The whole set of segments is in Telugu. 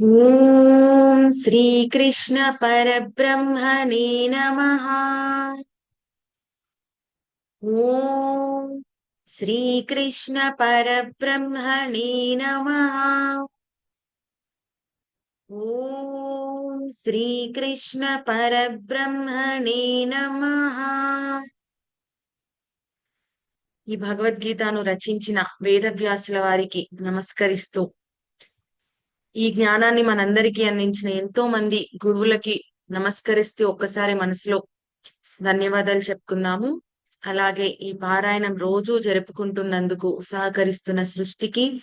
ॐ श्रीकृष्णपरब्रह्मणे नमः ॐ श्रीकृष्णपरब्रह्मणे नमः ॐ श्रीकृष्णपरब्रह्मणे नमः ఈ భగవద్గీతను రచించిన వేదవ్యాసుల వారికి నమస్కరిస్తూ ఈ జ్ఞానాన్ని మనందరికీ అందించిన ఎంతో మంది గురువులకి నమస్కరిస్తూ ఒక్కసారి మనసులో ధన్యవాదాలు చెప్పుకుందాము. అలాగే ఈ పారాయణం రోజు జరుపుకుంటున్నందుకు సహకరిస్తున్న సృష్టికి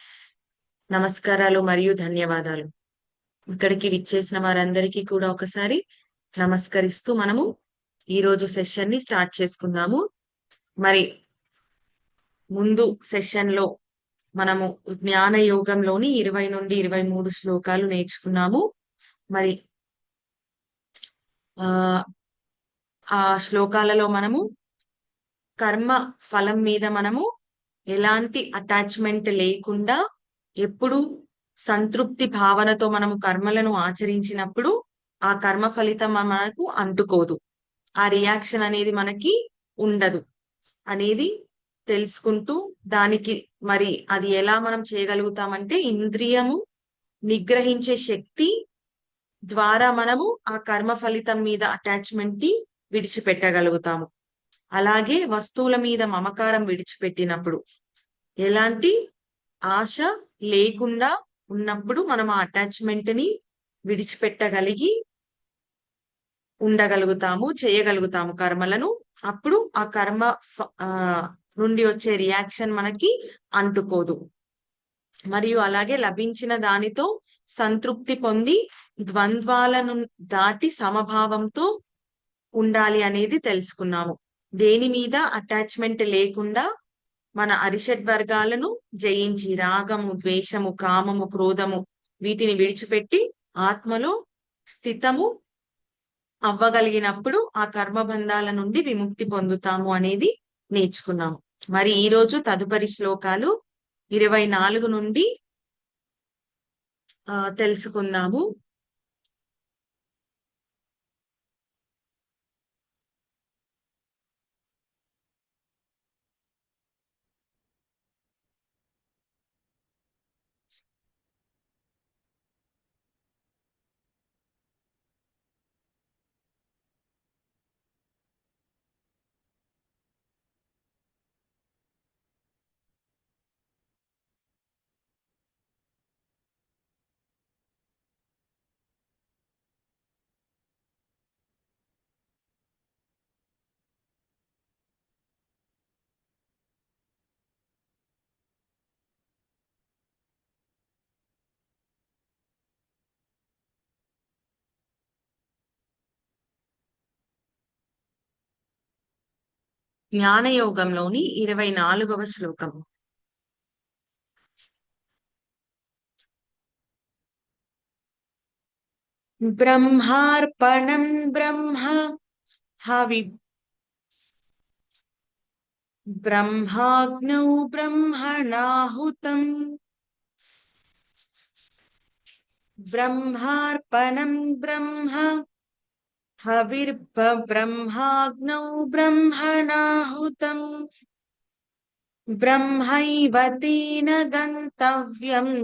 నమస్కారాలు మరియు ధన్యవాదాలు. ఇక్కడికి విచ్చేసిన వారందరికీ కూడా ఒకసారి నమస్కరిస్తూ మనము ఈ రోజు సెషన్ని స్టార్ట్ చేసుకుందాము. మరి ముందు సెషన్లో మనము జ్ఞాన యోగంలోని ఇరవై నుండి ఇరవై మూడు శ్లోకాలు నేర్చుకున్నాము. మరి ఆ ఆ శ్లోకాలలో మనము కర్మ ఫలం మీద మనము ఎలాంటి అటాచ్మెంట్ లేకుండా ఎప్పుడు సంతృప్తి భావనతో మనము కర్మలను ఆచరించినప్పుడు ఆ కర్మ ఫలితం మనకు అంటుకోదు. ఆ రియాక్షన్ అనేది మనకి ఉండదు అనేది తెలుసుకుంటూ దానికి మరి అది ఎలా మనం చేయగలుగుతామంటే ఇంద్రియము నిగ్రహించే శక్తి ద్వారా మనము ఆ కర్మ ఫలితం మీద అటాచ్మెంట్ని విడిచిపెట్టగలుగుతాము. అలాగే వస్తువుల మీద మమకారం విడిచిపెట్టినప్పుడు ఎలాంటి ఆశ లేకుండా ఉన్నప్పుడు మనం ఆ అటాచ్మెంట్ని విడిచిపెట్టగలిగి ఉండగలుగుతాము చేయగలుగుతాము కర్మలను. అప్పుడు ఆ కర్మ నుండి వచ్చే రియాక్షన్ మనకి అంటుకోదు. మరియు అలాగే లభించిన దానితో సంతృప్తి పొంది ద్వంద్వాలను దాటి సమభావంతో ఉండాలి అనేది తెలుసుకున్నాము. దేని మీద అటాచ్మెంట్ లేకుండా మన అరిషడ్ వర్గాలను జయించి రాగము ద్వేషము కామము క్రోధము వీటిని విడిచిపెట్టి ఆత్మలో స్థితము అవ్వగలిగినప్పుడు ఆ కర్మబంధాల నుండి విముక్తి పొందుతాము అనేది నేర్చుకున్నాము. మరి ఈ రోజు తదుపరి శ్లోకాలు ఇరవై నాలుగు నుండి ఆ తెలుసుకుందాము. జ్ఞానయోగంలోని ఇరవై నాలుగవ శ్లోకం. బ్రహ్మార్పణం బ్రహ్మ హవి బ్రహ్మాగ్నౌ బ్రహ్మణాహుతం బ్రహ్మార్పణం బ్రహ్మ हविर्ब्रह्माग्नौ ब्रह्मणाहुतम् ब्रह्मैव तेन गन्तव्यम्।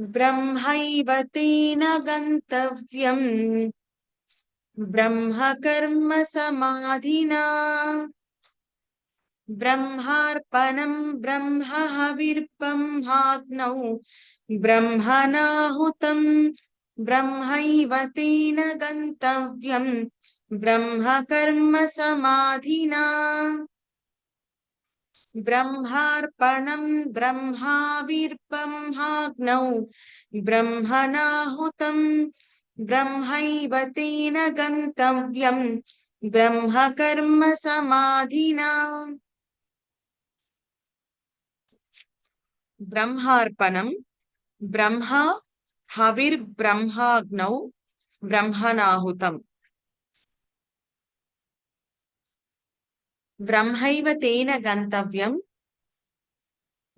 ब्रह्मैव तेन गन्तव्यम्। ब्रह्मकर्म समाधिना। ब्रह्मार्पणम् ब्रह्म हविर्ब्रह्माग्नौ ब्रह्मणाहुतम् ब्रह्मैव तेन गन्तव्यम् ब्रह्मकर्म समाधिना ब्रह्मार्पणम् ब्रह्माविर्ब्रह्माग्नौ ब्रह्मणाहुतम् ब्रह्मैव तेन गन्तव्यम् ब्रह्मकर्म समाधिना ब्रह्मार्पणम् ब्रह्मा హవిర్ బ్రహ్మాగ్నౌ బ్రహ్మనాహుతం. బ్రహ్మైవ తేన గంతవ్యం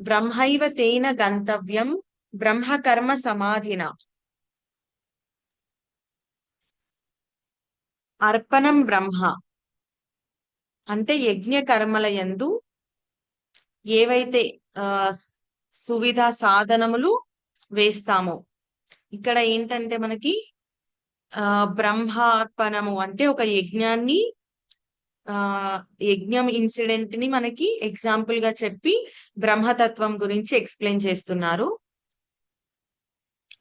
బ్రహ్మైవ తేన గంతవ్యం బ్రహ్మకర్మ సమాధిన. అర్పణం బ్రహ్మ. అంటే యజ్ఞ కర్మల యందు ఏవైతే ఆ సువిధ సాధనములు వేస్తామో ఇక్కడ ఏంటంటే మనకి ఆ బ్రహ్మార్పణము అంటే ఒక యజ్ఞాన్ని ఆ యజ్ఞం ఇన్సిడెంట్ని మనకి ఎగ్జాంపుల్గా చెప్పి బ్రహ్మతత్వం గురించి ఎక్స్ప్లెయిన్ చేస్తున్నారు.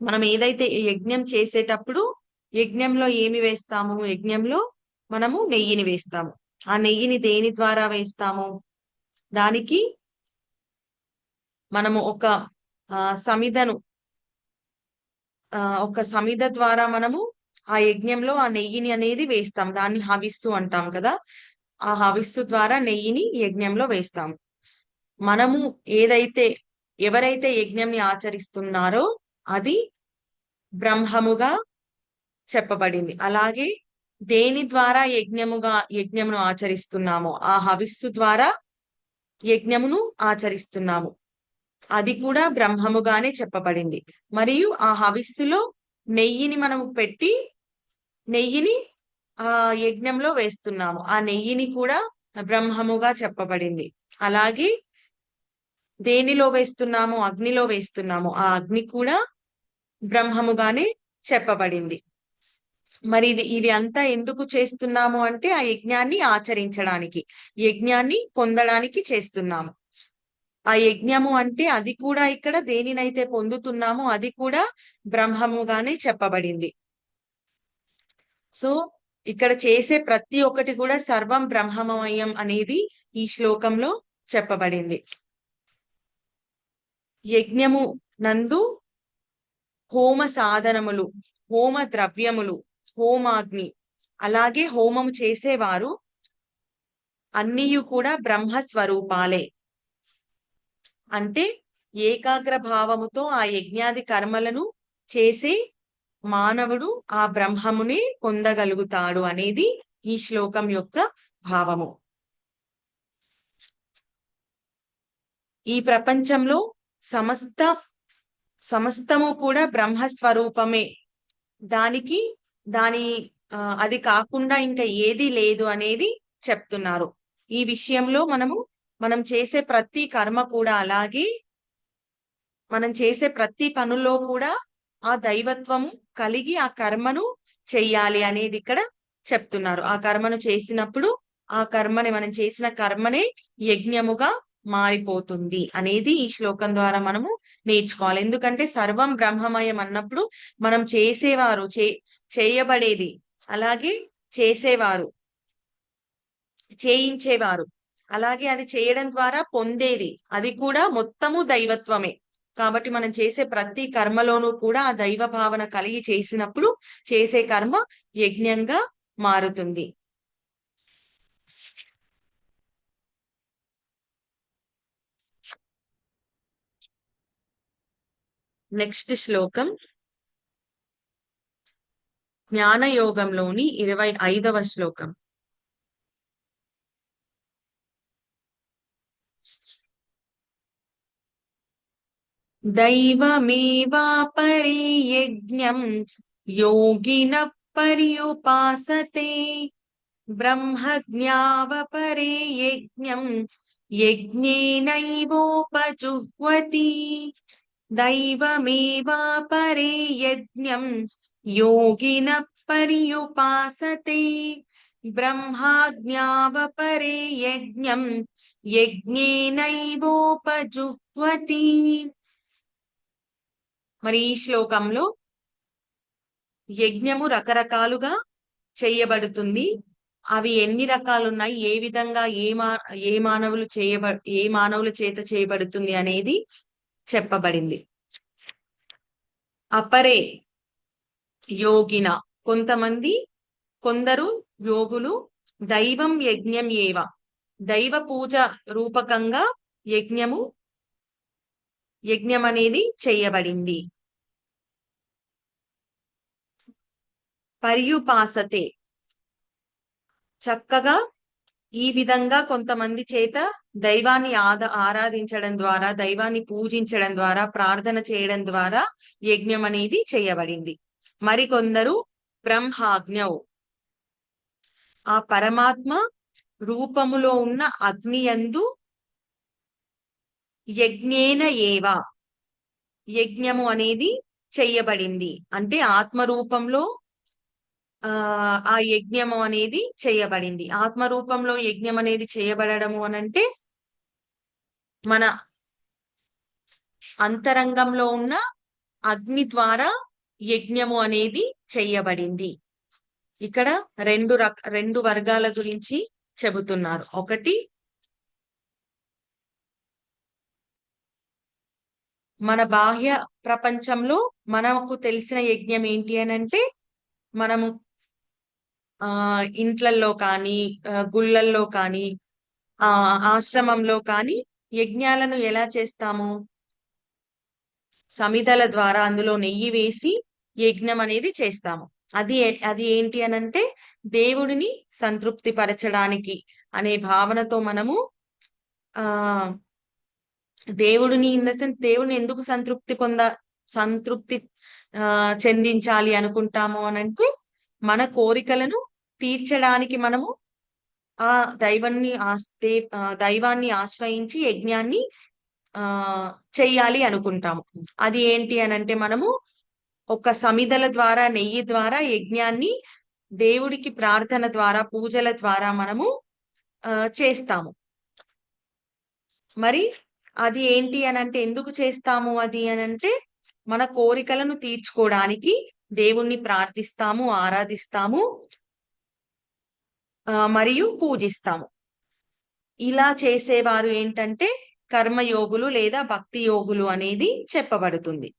మనం ఏదైతే యజ్ఞం చేసేటప్పుడు యజ్ఞంలో ఏమి వేస్తాము? యజ్ఞంలో మనము నెయ్యిని వేస్తాము. ఆ నెయ్యిని దేని ద్వారా వేస్తాము? దానికి మనము ఒక సమిధను ఒక సమిధ ద్వారా మనము ఆ యజ్ఞంలో ఆ నెయ్యిని అనేది వేస్తాం. దాన్ని హవిస్సు అంటాం కదా. ఆ హవిస్సు ద్వారా నెయ్యిని యజ్ఞంలో వేస్తాం. మనము ఏదైతే ఎవరైతే యజ్ఞంని ఆచరిస్తున్నారో అది బ్రహ్మముగా చెప్పబడింది. అలాగే దేని ద్వారా యజ్ఞముగా యజ్ఞమును ఆచరిస్తున్నామో ఆ హవిస్సు ద్వారా యజ్ఞమును ఆచరిస్తున్నాము. అది కూడా బ్రహ్మముగానే చెప్పబడింది. మరియు ఆ హవిస్సులో నెయ్యిని మనము పెట్టి నెయ్యిని ఆ యజ్ఞంలో వేస్తున్నాము. ఆ నెయ్యిని కూడా బ్రహ్మముగా చెప్పబడింది. అలాగే దేనిలో వేస్తున్నాము? అగ్నిలో వేస్తున్నాము. ఆ అగ్ని కూడా బ్రహ్మముగానే చెప్పబడింది. మరి ఇది ఇది అంతా ఎందుకు చేస్తున్నాము అంటే ఆ యజ్ఞాన్ని ఆచరించడానికి యజ్ఞాన్ని పొందడానికి చేస్తున్నాము. ఆ యజ్ఞము అంటే అది కూడా ఇక్కడ దేనినైతే పొందుతున్నామో అది కూడా బ్రహ్మముగానే చెప్పబడింది. సో ఇక్కడ చేసే ప్రతి ఒక్కటి కూడా సర్వం బ్రహ్మమయం అనేది ఈ శ్లోకంలో చెప్పబడింది. యజ్ఞము నందు హోమ సాధనములు హోమ ద్రవ్యములు హోమాగ్ని అలాగే హోమము చేసేవారు అన్నీ కూడా బ్రహ్మ స్వరూపాలే అంటే ఏకాగ్ర భావముతో ఆ యజ్ఞాది కర్మలను చేసే మానవుడు ఆ బ్రహ్మముని పొందగలుగుతాడు అనేది ఈ శ్లోకం యొక్క భావము. ఈ ప్రపంచంలో సమస్త సమస్తము కూడా బ్రహ్మస్వరూపమే. దానికి దాని అది కాకుండా ఇంకా ఏది లేదు అనేది చెప్తున్నారు. ఈ విషయంలో మనము మనం చేసే ప్రతి కర్మ కూడా అలాగే మనం చేసే ప్రతి పనుల్లో కూడా ఆ దైవత్వము కలిగి ఆ కర్మను చెయ్యాలి అనేది ఇక్కడ చెప్తున్నారు. ఆ కర్మను చేసినప్పుడు ఆ కర్మని మనం చేసిన కర్మనే యజ్ఞముగా మారిపోతుంది అనేది ఈ శ్లోకం ద్వారా మనము నేర్చుకోవాలి. ఎందుకంటే సర్వం బ్రహ్మమయం అన్నప్పుడు మనం చేసేవారు చే చేయబడేది అలాగే చేసేవారు చేయించేవారు. అలాగే అది చేయడం ద్వారా పొందేది. అది కూడా మొత్తము దైవత్వమే. కాబట్టి మనం చేసే ప్రతి కర్మలోనూ కూడా ఆ దైవ భావన కలిగి చేసినప్పుడు చేసే కర్మ యజ్ఞంగా మారుతుంది. నెక్స్ట్ శ్లోకం. జ్ఞానయోగంలోని ఇరవై ఐదవ శ్లోకం. दैवमेवापरे यज्ञम् योगिनः पर्युपासते। ब्रह्मज्ञावपरे यज्ञम् यज्ञेनैवोपजुह्वति। दैवमेवापरे यज्ञम् योगिनः पर्युपासते। ब्रह्माज्ञावपरे यज्ञम् यज्ञेनैवोपजुह्वति। మరి ఈ శ్లోకంలో యజ్ఞము రకరకాలుగా చేయబడుతుంది. అవి ఎన్ని రకాలు ఉన్నాయి ఏ విధంగా ఏ మా ఏ మానవులు చేయబ ఏ మానవుల చేత చేయబడుతుంది అనేది చెప్పబడింది. అపరే యోగిన కొంతమంది కొందరు యోగులు దైవం యజ్ఞం ఏవ. దైవ పూజ రూపకంగా యజ్ఞము యజ్ఞం అనేది చేయబడింది. పర్యుపాసతే. చక్కగా ఈ విధంగా కొంతమంది చేత దైవాన్ని ఆద ఆరాధించడం ద్వారా దైవాన్ని పూజించడం ద్వారా ప్రార్థన చేయడం ద్వారా యజ్ఞం అనేది చేయబడింది. మరికొందరు బ్రహ్మాజ్ఞవు. ఆ పరమాత్మ రూపములో ఉన్న అగ్నియందు యజ్ఞేన ఏవా. యజ్ఞము అనేది చెయ్యబడింది అంటే ఆత్మ రూపంలో ఆ యజ్ఞము అనేది చేయబడింది. ఆత్మ రూపంలో యజ్ఞం అనేది చేయబడము అనంటే మన అంతరంగంలో ఉన్న అగ్ని ద్వారా యజ్ఞము అనేది చెయ్యబడింది ఇక్కడ రెండు రక రెండు వర్గాల గురించి చెబుతున్నారు. ఒకటి మన బాహ్య ప్రపంచంలో మనకు తెలిసిన యజ్ఞం ఏంటి అని అంటే మనము ఆ ఇంట్లల్లో కానీ గుళ్ళల్లో కానీ ఆ ఆశ్రమంలో కానీ యజ్ఞాలను ఎలా చేస్తాము? సమిధల ద్వారా అందులో నెయ్యి వేసి యజ్ఞం అనేది చేస్తాము. అది అది ఏంటి అనంటే దేవుడిని సంతృప్తి పరచడానికి అనే భావనతో మనము ఆ దేవుడిని ఇన్ ద సెన్స్ దేవుడిని ఎందుకు సంతృప్తి పొంద సంతృప్తి ఆ చెందించాలి అనుకుంటాము అనంటే మన కోరికలను తీర్చడానికి మనము ఆ దైవాన్ని ఆస్తే దైవాన్ని ఆశ్రయించి యజ్ఞాన్ని ఆ చెయ్యాలి అనుకుంటాము. అది ఏంటి అనంటే మనము ఒక సమిధల ద్వారా నెయ్యి ద్వారా యజ్ఞాన్ని దేవుడికి ప్రార్థన ద్వారా పూజల ద్వారా మనము ఆ చేస్తాము. మరి అది ఏంటి అని అంటే ఎందుకు చేస్తాము అది అని అంటే మన కోరికలను తీర్చుకోవడానికి దేవుణ్ణి ప్రార్థిస్తాము ఆరాధిస్తాము మరియు పూజిస్తాము. ఇలా చేసేవారు ఏంటంటే కర్మయోగులు లేదా భక్తి యోగులు అనేది చెప్పబడుతుంది.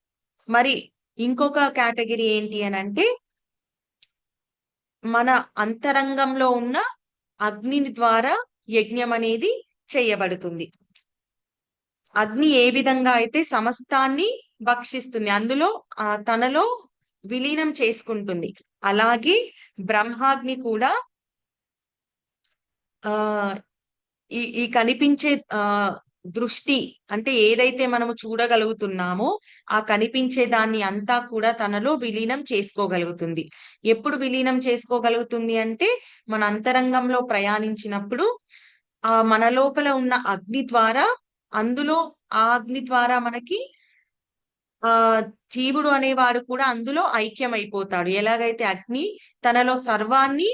మరి ఇంకొక కేటగిరీ ఏంటి అని అంటే మన అంతరంగంలో ఉన్న అగ్ని ద్వారా యజ్ఞం అనేది చేయబడుతుంది. అగ్ని ఏ విధంగా అయితే సమస్తాన్ని భక్షిస్తుంది అందులో తనలో విలీనం చేసుకుంటుంది. అలాగే బ్రహ్మాగ్ని కూడా ఆ ఈ ఈ కనిపించే ఆ దృష్టి అంటే ఏదైతే మనము చూడగలుగుతున్నామో ఆ కనిపించే దాన్ని అంతా కూడా తనలో విలీనం చేసుకోగలుగుతుంది. ఎప్పుడు విలీనం చేసుకోగలుగుతుంది అంటే మన అంతరంగంలో ప్రయాణించినప్పుడు ఆ మన లోపల ఉన్న అగ్ని ద్వారా అందులో ఆ అగ్ని ద్వారా మనకి ఆ జీవుడు అనేవాడు కూడా అందులో ఐక్యమైపోతాడు. ఎలాగైతే అగ్ని తనలో సర్వాన్ని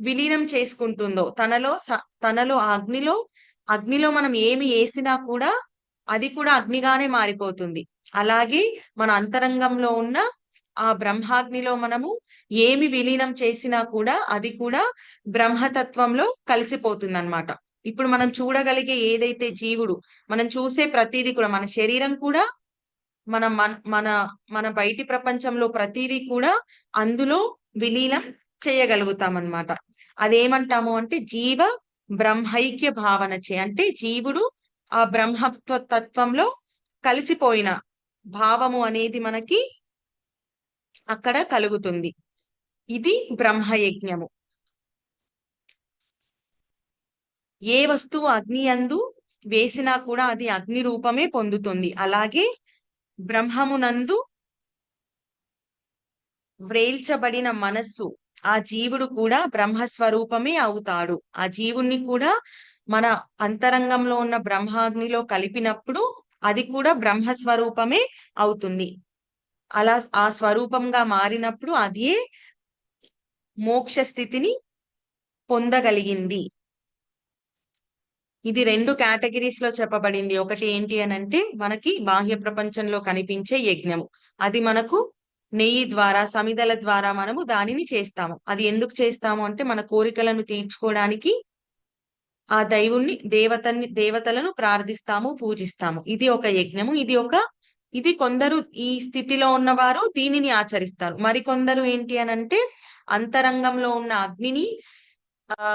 విలీనం చేసుకుంటుందో తనలో తనలో అగ్నిలో అగ్నిలో మనం ఏమి వేసినా కూడా అది కూడా అగ్నిగానే మారిపోతుంది. అలాగే మన అంతరంగంలో ఉన్న ఆ బ్రహ్మాగ్నిలో మనము ఏమి విలీనం చేసినా కూడా అది కూడా బ్రహ్మతత్వంలో కలిసిపోతుంది అనమాట ఇప్పుడు మనం చూడగలిగే ఏదైతే జీవుడు మనం చూసే ప్రతిదీ కూడా మన శరీరం కూడా మన మన మన బయటి ప్రపంచంలో ప్రతిదీ కూడా అందులో విలీనం చేయగలుగుతాం అనమాట అదేమంటాము అంటే జీవ బ్రహ్మైక్య భావన చే అంటే జీవుడు ఆ బ్రహ్మత్వ తత్వంలో కలిసిపోయిన భావము అనేది మనకి అక్కడ కలుగుతుంది. ఇది బ్రహ్మయజ్ఞము. ఏ వస్తువు అగ్ని అందు వేసినా కూడా అది అగ్ని రూపమే పొందుతుంది. అలాగే బ్రహ్మమునందు వ్రేల్చబడిన మనస్సు ఆ జీవుడు కూడా బ్రహ్మస్వరూపమే అవుతాడు. ఆ జీవుణ్ణి కూడా మన అంతరంగంలో ఉన్న బ్రహ్మాగ్నిలో కలిపినప్పుడు అది కూడా బ్రహ్మస్వరూపమే అవుతుంది. అలా ఆ స్వరూపంగా మారినప్పుడు అదే మోక్ష స్థితిని పొందగలిగింది. ఇది రెండు కేటగిరీస్లో చెప్పబడింది. ఒకటి ఏంటి అని అంటే మనకి బాహ్య ప్రపంచంలో కనిపించే యజ్ఞము. అది మనకు నెయ్యి ద్వారా సమిదల ద్వారా మనము దానిని చేస్తాము. అది ఎందుకు చేస్తాము అంటే మన కోరికలను తీర్చుకోవడానికి ఆ దైవుణ్ణి దేవతని దేవతలను ప్రార్థిస్తాము పూజిస్తాము. ఇది ఒక యజ్ఞము. ఇది ఒక ఇది కొందరు ఈ స్థితిలో ఉన్నవారు దీనిని ఆచరిస్తారు. మరి కొందరు ఏంటి అని అంటే అంతరంగంలో ఉన్న అగ్నిని ఆ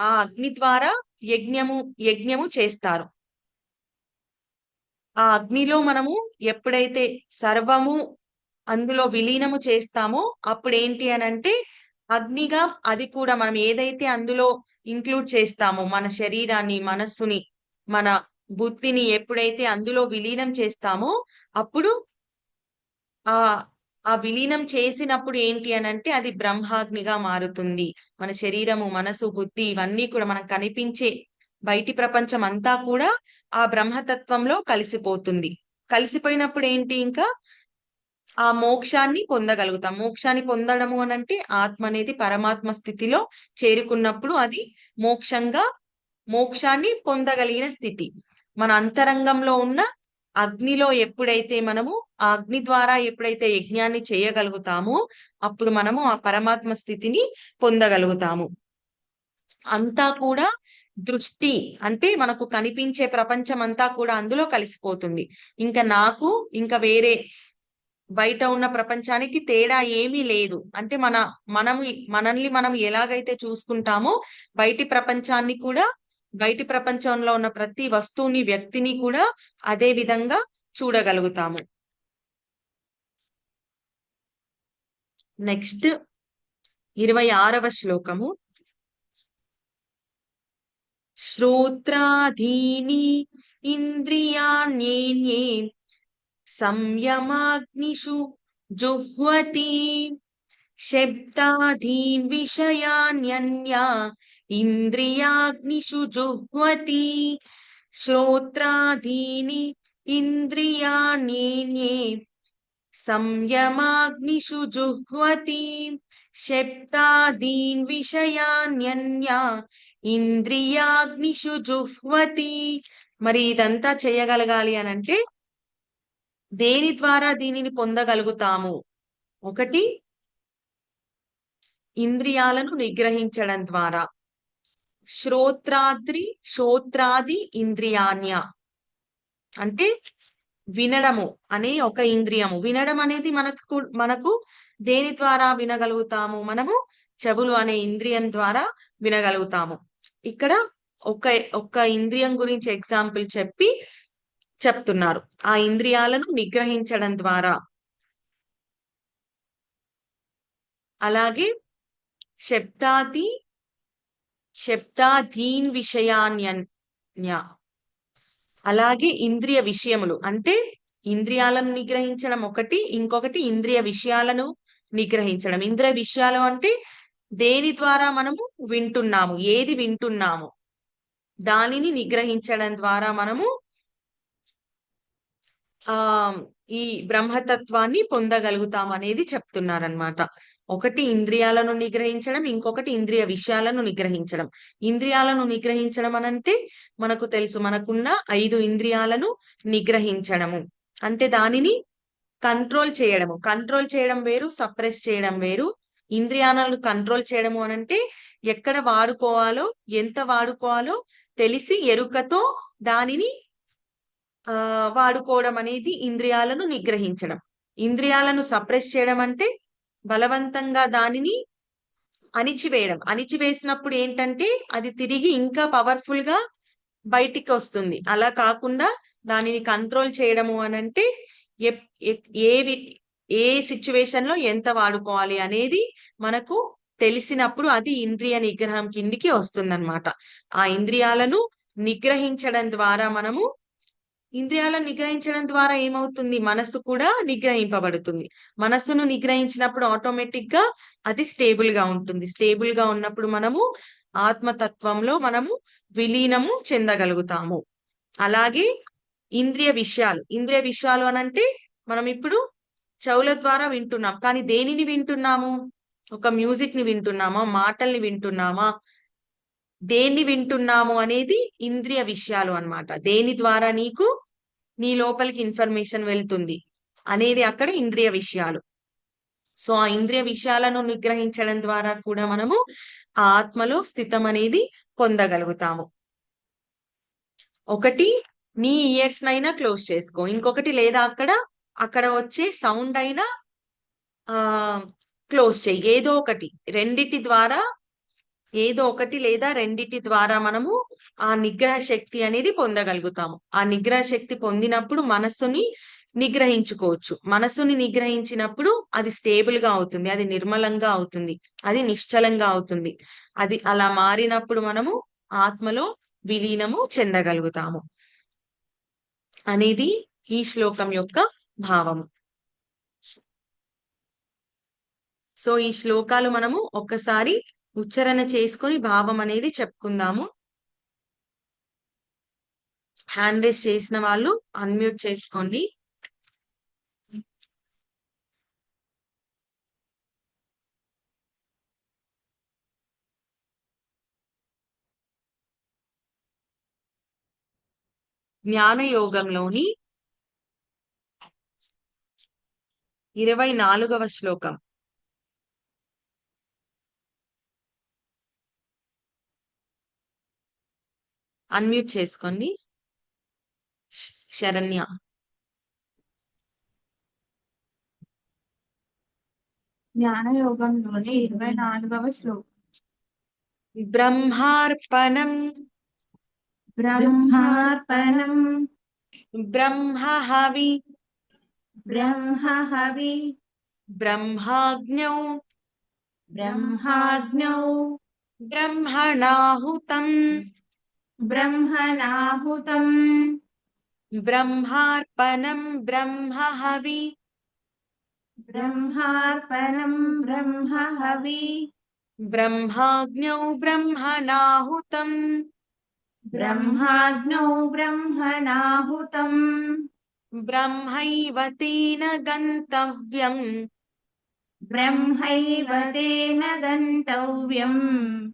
ఆ అగ్ని ద్వారా యజ్ఞము యజ్ఞము చేస్తారు. ఆ అగ్నిలో మనము ఎప్పుడైతే సర్వము అందులో విలీనము చేస్తామో అప్పుడు ఏంటి అని అంటే అగ్నిగా అది కూడా మనం ఏదైతే అందులో ఇంక్లూడ్ చేస్తామో మన శరీరాన్ని మనస్సుని మన బుద్ధిని ఎప్పుడైతే అందులో విలీనం చేస్తామో అప్పుడు ఆ ఆ విలీనం చేసినప్పుడు ఏంటి అని అంటే అది బ్రహ్మాగ్నిగా మారుతుంది. మన శరీరము మనసు బుద్ధి ఇవన్నీ కూడా మనకు కనిపించే బయటి ప్రపంచం అంతా కూడా ఆ బ్రహ్మతత్వంలో కలిసిపోతుంది. కలిసిపోయినప్పుడు ఏంటి ఇంకా? ఆ మోక్షాన్ని పొందగలుగుతాం. మోక్షాన్ని పొందడము అని అంటే ఆత్మ అనేది పరమాత్మ స్థితిలో చేరుకున్నప్పుడు అది మోక్షంగా మోక్షాన్ని పొందగలిగిన స్థితి. మన అంతరంగంలో ఉన్న అగ్నిలో ఎప్పుడైతే మనము ఆ అగ్ని ద్వారా ఎప్పుడైతే యజ్ఞాన్ని చేయగలుగుతామో అప్పుడు మనము ఆ పరమాత్మ స్థితిని పొందగలుగుతాము. అంతా కూడా దృష్టి అంటే మనకు కనిపించే ప్రపంచం అంతా కూడా అందులో కలిసిపోతుంది. ఇంకా నాకు ఇంకా వేరే బయట ఉన్న ప్రపంచానికి తేడా ఏమీ లేదు. అంటే మన మనము మనల్ని మనం ఎలాగైతే చూసుకుంటామో బయటి ప్రపంచాన్ని కూడా బయటి ప్రపంచంలో ఉన్న ప్రతి వస్తువుని వ్యక్తిని కూడా అదే విధంగా చూడగలుగుతాము. నెక్స్ట్ ఇరవై ఆరవ శ్లోకము. శ్రోత్రాధీని ఇంద్రియాణ్యే సంయమాగ్నిషు జుహ్వతి శబ్దాధీన్ విషయాన్యన్యా ఇంద్రియాగ్నిషు జుహ్వతి శ్రోత్రాధీని ఇంద్రియాణ్యేన్యే సంయమాగ్నిషు జుహ్వతి శబ్దాదీన్ విషయాన్యన్యా ఇంద్రియాగ్నిషు జుహ్వతి. మరి ఇదంతా చేయగలగాలి అని అంటే దేని ద్వారా దీనిని పొందగలుగుతాము? ఒకటి ఇంద్రియాలను నిగ్రహించడం ద్వారా. శ్రోత్రాద్రి శ్రోత్రాది ఇంద్రియాన్య అంటే వినడము అనే ఒక ఇంద్రియము. వినడం అనేది మనకు మనకు దేని ద్వారా వినగలుగుతాము? మనము చెవులు అనే ఇంద్రియం ద్వారా వినగలుగుతాము. ఇక్కడ ఒక ఒక్క ఇంద్రియం గురించి ఎగ్జాంపుల్ చెప్పి చెప్తున్నారు. ఆ ఇంద్రియాలను నిగ్రహించడం ద్వారా. అలాగే శబ్దాది శబ్దాధీన్ విషయాన్య అలాగే ఇంద్రియ విషయములు. అంటే ఇంద్రియాలను నిగ్రహించడం ఒకటి ఇంకొకటి ఇంద్రియ విషయాలను నిగ్రహించడం. ఇంద్రియ విషయాలు అంటే దేని ద్వారా మనము వింటున్నాము ఏది వింటున్నాము. దానిని నిగ్రహించడం ద్వారా మనము ఆ ఈ బ్రహ్మతత్వాన్ని పొందగలుగుతాం అనేది చెప్తున్నారనమాట ఒకటి ఇంద్రియాలను నిగ్రహించడం ఇంకొకటి ఇంద్రియ విషయాలను నిగ్రహించడం. ఇంద్రియాలను నిగ్రహించడం అనంటే మనకు తెలుసు మనకున్న ఐదు ఇంద్రియాలను నిగ్రహించడము. అంటే దానిని కంట్రోల్ చేయడము. కంట్రోల్ చేయడం వేరు సప్రెస్ చేయడం వేరు. ఇంద్రియాలను కంట్రోల్ చేయడము అనంటే ఎక్కడ వాడుకోవాలో ఎంత వాడుకోవాలో తెలిసి ఎరుకతో దానిని వాడుకోవడం అనేది ఇంద్రియాలను నిగ్రహించడం. ఇంద్రియాలను సప్రెస్ చేయడం అంటే బలవంతంగా దానిని అణిచివేయడం. అణిచివేసినప్పుడు ఏంటంటే అది తిరిగి ఇంకా పవర్ఫుల్గా బయటికి వస్తుంది. అలా కాకుండా దానిని కంట్రోల్ చేయడము అని అంటే ఏవి ఏ సిచ్యువేషన్లో ఎంత వాడుకోవాలి అనేది మనకు తెలిసినప్పుడు అది ఇంద్రియ నిగ్రహం కిందికి వస్తుందన్నమాట. ఆ ఇంద్రియాలను నిగ్రహించడం ద్వారా మనము ఇంద్రియాలను నిగ్రహించడం ద్వారా ఏమవుతుంది? మనస్సు కూడా నిగ్రహింపబడుతుంది. మనస్సును నిగ్రహించినప్పుడు ఆటోమేటిక్గా అది స్టేబుల్గా ఉంటుంది. స్టేబుల్గా ఉన్నప్పుడు మనము ఆత్మతత్వంలో మనము విలీనము చెందగలుగుతాము. అలాగే ఇంద్రియ విషయాలు. ఇంద్రియ విషయాలు అనంటే మనం ఇప్పుడు చెవుల ద్వారా వింటున్నాం. కానీ దేనిని వింటున్నాము? ఒక మ్యూజిక్ని వింటున్నామా? మాటల్ని వింటున్నామా? దేన్ని వింటున్నాము అనేది ఇంద్రియ విషయాలు అనమాట దేని ద్వారా నీకు నీ లోపలికి ఇన్ఫర్మేషన్ వెళ్తుంది. అనేది అక్కడ ఇంద్రియ విషయాలు. సో ఆ ఇంద్రియ విషయాలను నిగ్రహించడం ద్వారా కూడా మనము ఆ ఆత్మలో స్థితం అనేది పొందగలుగుతాము. ఒకటి నీ ఇయర్స్ నైనా క్లోజ్ చేసుకో. ఇంకొకటి లేదా అక్కడ అక్కడ వచ్చే సౌండ్ అయినా ఆ క్లోజ్ చేయి. ఏదో ఒకటి. రెండిటి ద్వారా ఏదో ఒకటి లేదా రెండిటి ద్వారా మనము ఆ నిగ్రహ శక్తి అనేది పొందగలుగుతాము. ఆ నిగ్రహ శక్తి పొందినప్పుడు మనస్సుని నిగ్రహించుకోవచ్చు. మనసుని నిగ్రహించినప్పుడు అది స్టేబుల్గా అవుతుంది. అది నిర్మలంగా అవుతుంది. అది నిశ్చలంగా అవుతుంది. అది అలా మారినప్పుడు మనము ఆత్మలో విలీనము చెందగలుగుతాము. అనేది ఈ శ్లోకం యొక్క భావము. సో ఈ శ్లోకాలు మనము ఒక్కసారి ఉచ్చారణ చేసుకొని భావం అనేది చెప్పుకుందాము. హ్యాండ్ రేస్ చేసిన వాళ్ళు అన్మ్యూట్ చేసుకోండి. జ్ఞానయోగంలోని ఇరవై నాలుగవ శ్లోకం. అన్మ్యూట్ చేసుకోండి శరణ్య. జ్ఞానయోగంలోని ఇరవై నాలుగవ శ్లోకం. బ్రహ్మార్పణం. బ్రహ్మార్పణం. బ్రహ్మహవి. బ్రహ్మ హవి బ్రహ్మహవి. బ్రహ్మ హవి బ్రహ్మాగ్నౌ బ్రహ్మణాహుతం. బ్రహ్మాగ్నౌ బ్రహ్మణాహుతం బ్రహ్మైవ తేన గంతవ్యం బ్రహ్మైవ తేన గంతవ్యం బ్రహ్మ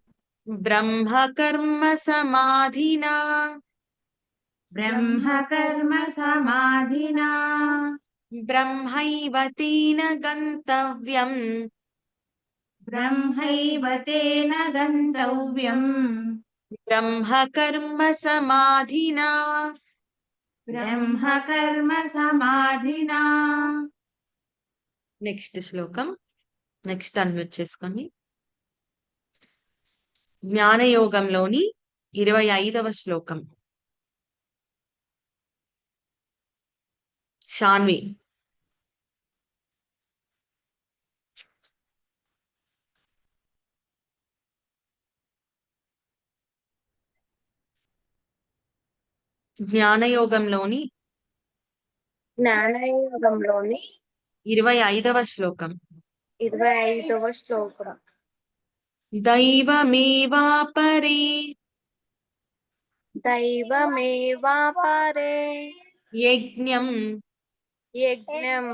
కర్మ సమాధినా బ్రహ్మ కర్మ సమాధినా బ్రహ్మైవ గంతవ్యం బ్రహ్మైవ తేన గంతవ్యం బ్రహ్మ కర్మ సమాధినా బ్రహ్మ కర్మ సమాధినా నెక్స్ట్ శ్లోకం నెక్స్ట్ అన్మ్యూట్ చేసుకోండి। జ్ఞానయోగంలోని ఇరవై ఐదవ శ్లోకం. షాన్వి. జ్ఞానయోగంలోని జ్ఞానయోగంలోని ఇరవై ఐదవ శ్లోకం. ఇరవై ఐదవ శ్లోకం. దైవమేవాపరే. దైవమేవాపరే. యజ్ఞం. యజ్ఞం.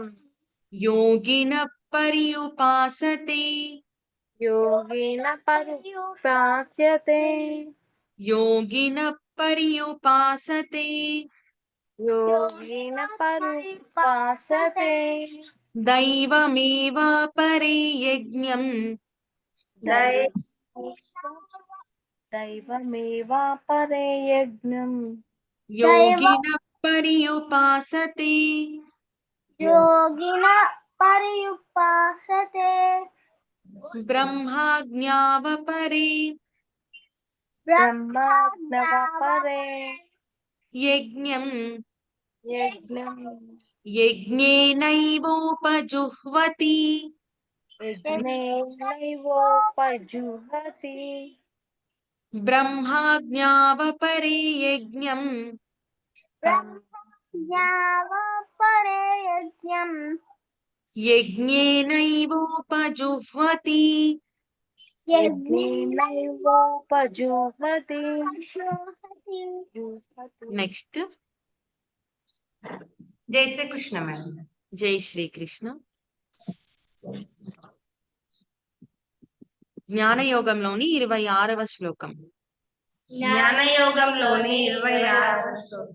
యోగిన పర్యుపాసతే యోగిన పరుపాస్యతే యోగిన పర్యుపాసతే యోగిన పరుపాసతే దైవమేవాపరే యజ్ఞం. దై- దైవమేవాపరే యజ్ఞం యోగిన పర్యుపాసతే యోగిన పర్యుపాసతే బ్రహ్మాజ్ఞావపరే బ్రహ్మాజ్ఞవపరే యజ్ఞం యజ్ఞం యజ్ఞేనైవోపజుహ్వతి యజ్ఞేనైవోపజుహతి బ్రహ్మాజ్ఞావపరే యజ్ఞం బ్రహ్మాజ్ఞవపరే యజ్ఞం యజ్ఞేనైవోపజుహ్వతి యజ్ఞేనైవోపజుహతి నెక్స్ట్ జై శ్రీకృష్ణ మేడం జై శ్రీకృష్ణ జ్ఞానయోగంలోని ఇరవై ఆరవ శ్లోకం జ్ఞానయోగంలోని ఇరవై ఆరవ శ్లోకం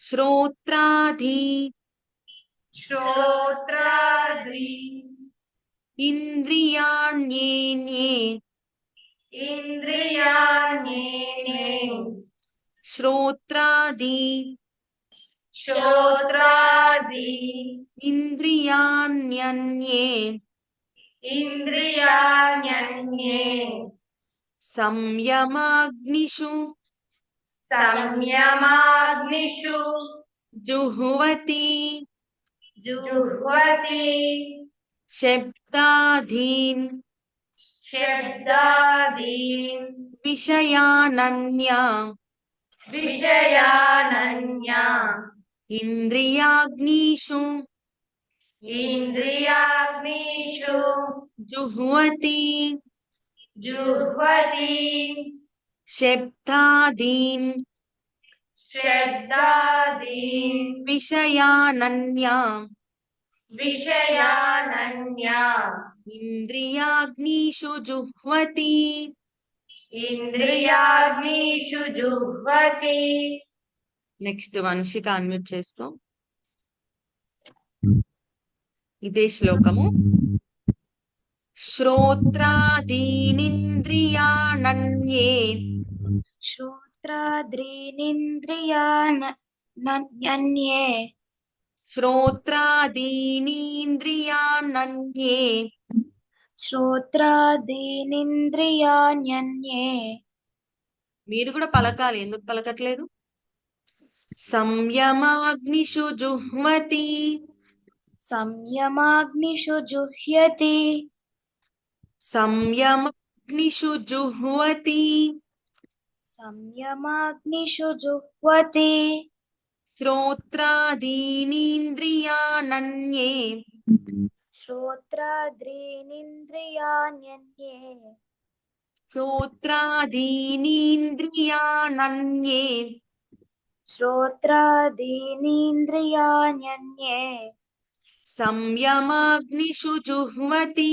శ్రోత్రాధి శ్రోత్రాది ఇంద్రియాణ్యేన్యే ఇంద్రియాణ్యేనే శ్రోత్రాది శ్రోత్రాది ఇంద్రియాణ్యన్యే इन्द्रियाण्यन्ये। संयमाग्निषु। संयमाग्निषु। जुह्वति। जुह्वति। शब्दाधीन। शब्दाधीन्। विषयानन्या। विषयानन्या। इंद्रियाग्निषु ఇంద్రియాగ్నిషు జుహ్వతి జుహ్వతి శబ్దాదీన్ శబ్దాదీన్ విషయానన్యా విషయానన్యా ఇంద్రియాగ్నిషు జుహ్వతి ఇంద్రియాగ్నిషు జుహ్వతి నెక్స్ట్ వంశిక అన్మ్యూట్ చేసుకో. ఇదే శ్లోకము. శ్రోత్రాదీనింద్రియాణ్యే శ్రోత్రాదీనింద్రియాణ్యే శ్రోత్రాదీనీంద్రియాణ్యే శ్రోత్రాదీనింద్రియాణ్యే మీరు కూడా పలకాలి ఎందుకు పలకట్లేదు? సంయమాగ్నిషు జుహ్మతి. संयमाग्निषु जुह्यति। संयमाग्निषु जुह्वति। संयमाग्निषु जुह्वति। श्रोत्रादीनीन्द्रियानन्ये। श्रोत्रादीनीन्द्रियान्ये श्रोत्रादीनीन्द्रियानन्ये। श्रोत्रादीनीन्द्रियान्ये సంయమాగ్నిషు జుహ్వతి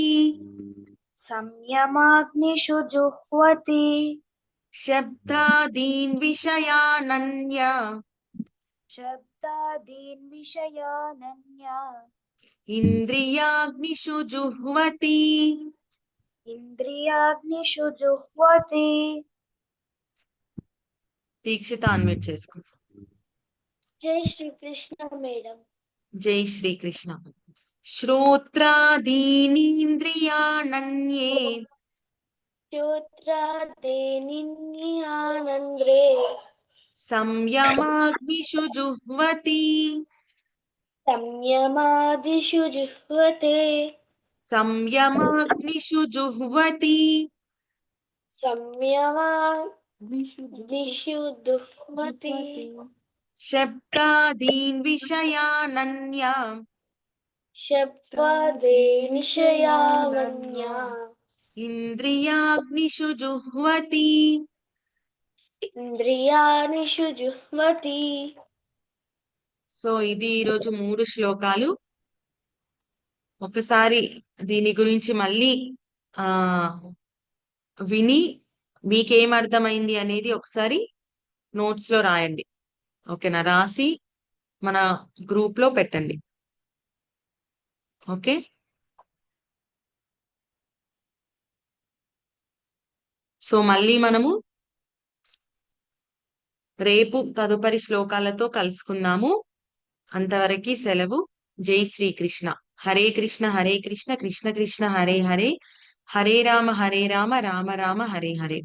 సంయమాగ్నిషు జుహ్వతి శబ్దాదీన్ విషయానన్య శబ్దాదీన్ విషయానన్య ఇంద్రియాగ్నిషు జుహ్వతి ఇంద్రియాగ్నిషు జుహ్వతి దీక్షిత అన్వేట్ చేసుకో జై శ్రీకృష్ణ మేడం जय श्री कृष्ण। श्रोत्रादीनीन्द्रियाणन्ये। श्रोत्रादीनीन्द्रियाणन्द्रे संयमाग्निषु जुह्वति संयमादिषु जुह्वते संयमाग्निषु जुह्वति संयमाग्निषु जुह्वति శబ్దాదీన్ విషయానన్య शब्दादेनिशयामन्या ఇంద్రియాగ్నిషు జుహ్వతి इन्द्रियाणिषु जुह्वति సో ఇది ఈరోజు మూడు శ్లోకాలు ఒకసారి దీని గురించి మళ్ళీ ఆ విని మీకేం అర్థమైంది అనేది ఒకసారి నోట్స్ లో రాయండి ఓకేనా? రాసి మన గ్రూప్లో పెట్టండి. ఓకే? సో మళ్ళీ మనము రేపు తదుపరి శ్లోకాలతో కలుసుకుందాము. అంతవరకు సెలవు. జై శ్రీకృష్ణ. హరే కృష్ణ హరే కృష్ణ కృష్ణ కృష్ణ హరే హరే. హరే రామ హరే రామ రామ రామ హరే హరే.